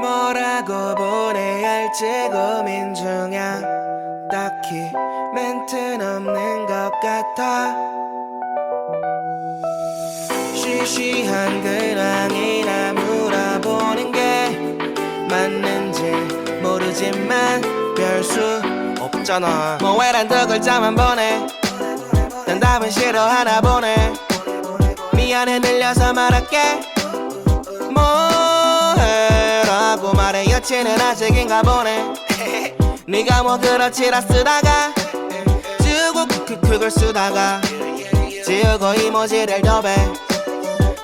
뭐라고 보내야 할지 고민 중이야. 딱히 멘트는 없는 것 같아. 쉬쉬한 근황이나 물어보는 게 맞는지 모르지만 별 수 없잖아. 뭐해란 두 글자만 보내. 난 답은 싫어하나 보네 미안해 늘려서 말할게 여친은 아직인가 보네. 네가 뭐 그렇지라 쓰다가 지우고 그 그 걸 쓰다가 지우고 이모지를 더배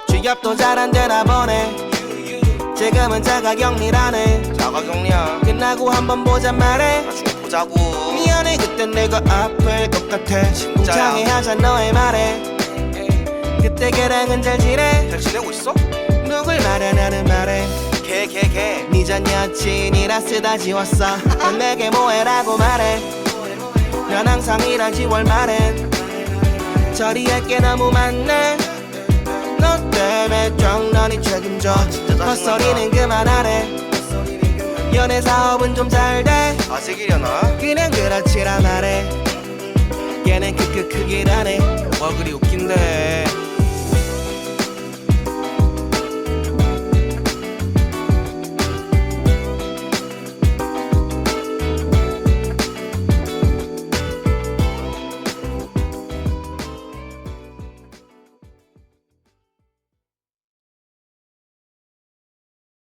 취업도 잘 안 되나 보네. 지금은 자가격리라네. 자가격리야. 끝나고 한번 보자 말해. 나중에 보자고. 미안해 그땐 내가 아플 것 같아. 진짜야. 하자 너의 말에. 그때 걔랑은 잘 지내. 잘 지내고 있어? 누굴 말해 전 여친이라 쓰다 지웠어. 넌 내게 뭐해라고 말해. 난 항상 이러지 월말엔 처리할 게 너무 많네. 너 때문에 정런이 책임져 헛소리는 그만하래. 연애 사업은 좀 잘돼. 아직이려나? 그냥 그렇지라 말해. 걔는 크크크기라네. 얼굴이 웃긴데